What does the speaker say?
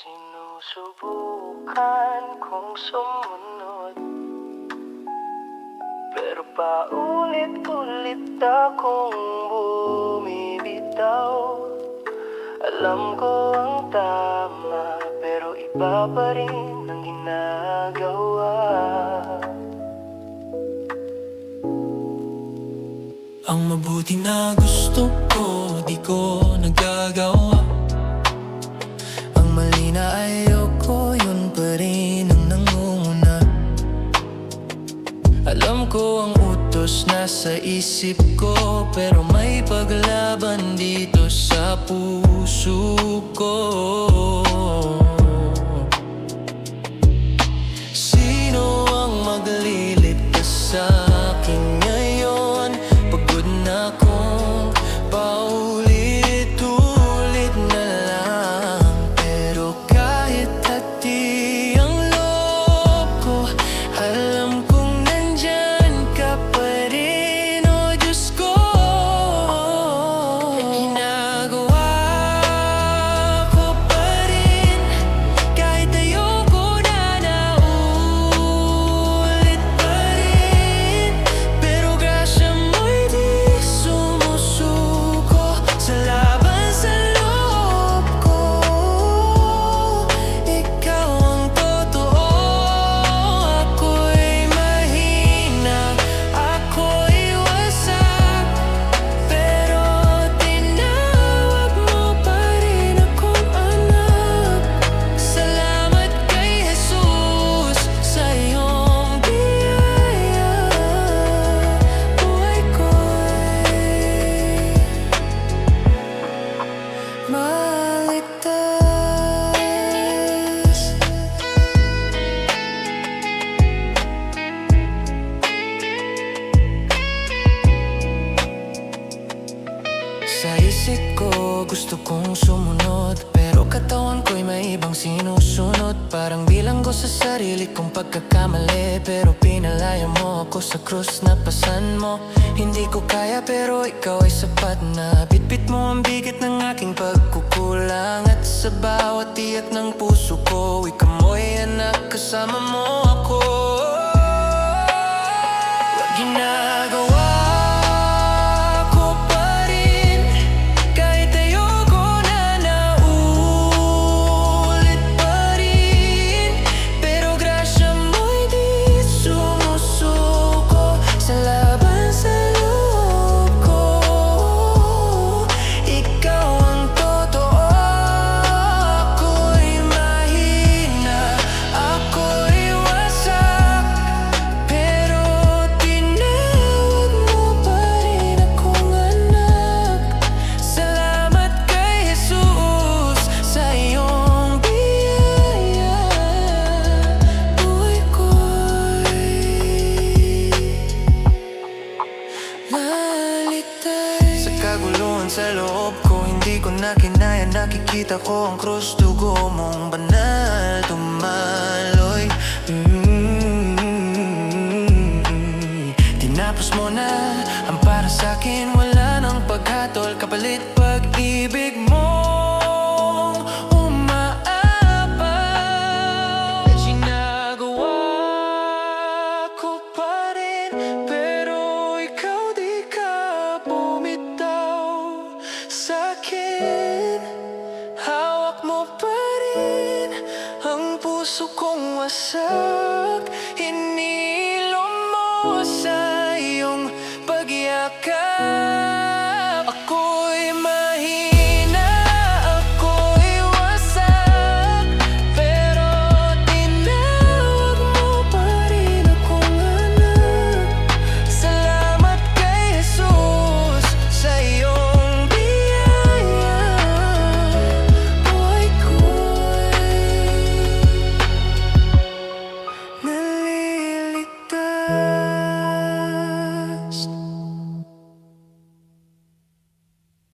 Sinusubukan kong sumunod. Pero paulit-ulit akong bumibitaw. Alam ko ang tama Pero iba pa rin ang ginagawa. Ang mabuti na gusto ko, di ko nagagawa utos nasa isip ko Pero may paglaban dito sa puso ko isip ko gusto kong sumunod. Pero katawan ko'y may ibang sinusunod. Parang bilang ko sa sarili kong pagkakamali. Pero pinalaya mo ako sa krus na pasan mo. Hindi ko kaya pero ikaw ay sapat na. Bitbit mo ang bigat ng aking pagkukulang. At sa bawat tiyak ng puso ko Ikaw mo'y anak. Kasama mo naligtas Sa kaguluhan sa loob ko Hindi ko na kinaya. Nakikita ko ang krus Dugo mong banal puso kong